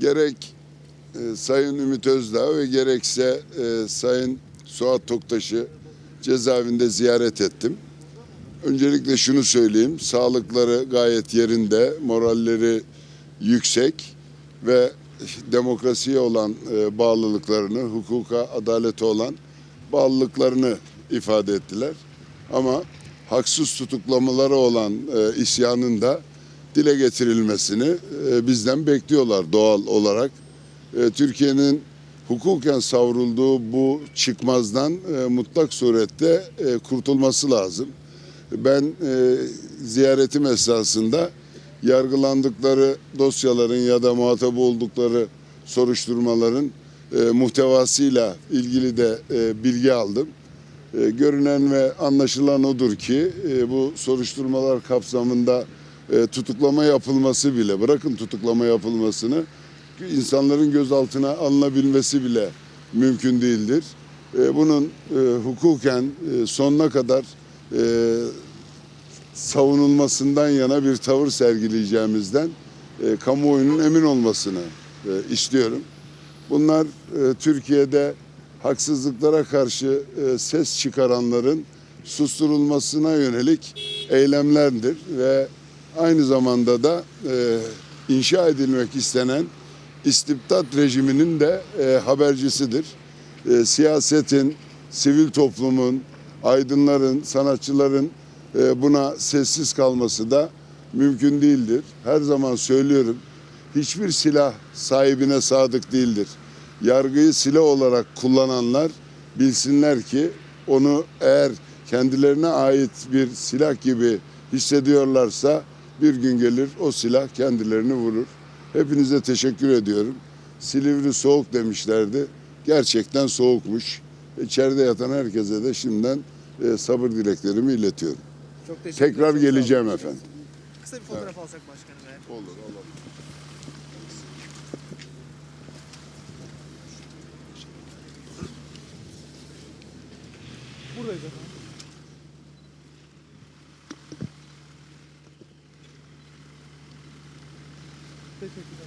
gerek e, Sayın Ümit Özdağ ve gerekse e, Sayın Suat Toktaş'ı cezaevinde ziyaret ettim. Öncelikle şunu söyleyeyim, sağlıkları gayet yerinde, moralleri yüksek ve demokrasiye olan e, bağlılıklarını, hukuka, adalete olan bağlılıklarını ifade ettiler. Ama haksız tutuklamaları olan e, isyanın da dile getirilmesini e, bizden bekliyorlar doğal olarak. E, Türkiye'nin hukuken savrulduğu bu çıkmazdan e, mutlak surette kurtulması lazım. Ben ziyaretim esasında yargılandıkları dosyaların ya da muhatap oldukları soruşturmaların muhtevasıyla ilgili de bilgi aldım. Görünen ve anlaşılan odur ki bu soruşturmalar kapsamında e, tutuklama yapılması bile, bırakın tutuklama yapılmasını, insanların gözaltına alınabilmesi bile mümkün değildir. E, bunun e, hukuken e, sonuna kadar savunulmasından yana bir tavır sergileyeceğimizden kamuoyunun emin olmasını istiyorum. Bunlar Türkiye'de haksızlıklara karşı ses çıkaranların susturulmasına yönelik eylemlerdir ve aynı zamanda da e, inşa edilmek istenen istibdat rejiminin de e, habercisidir. E, siyasetin, sivil toplumun, aydınların, sanatçıların e, buna sessiz kalması da mümkün değildir. Her zaman söylüyorum, hiçbir silah sahibine sadık değildir. Yargıyı silah olarak kullananlar bilsinler ki onu eğer kendilerine ait bir silah gibi hissediyorlarsa bir gün gelir o silah kendilerini vurur. Hepinize teşekkür ediyorum. Silivri soğuk demişlerdi. Gerçekten soğukmuş. İçeride yatan herkese de şimdiden e, sabır dileklerimi iletiyorum. Çok teşekkür Tekrar ederim. Geleceğim efendim. Kısa bir fotoğraf alsak başkanım. eğer. Olur, olur. Buradayız efendim. Teşekkürler.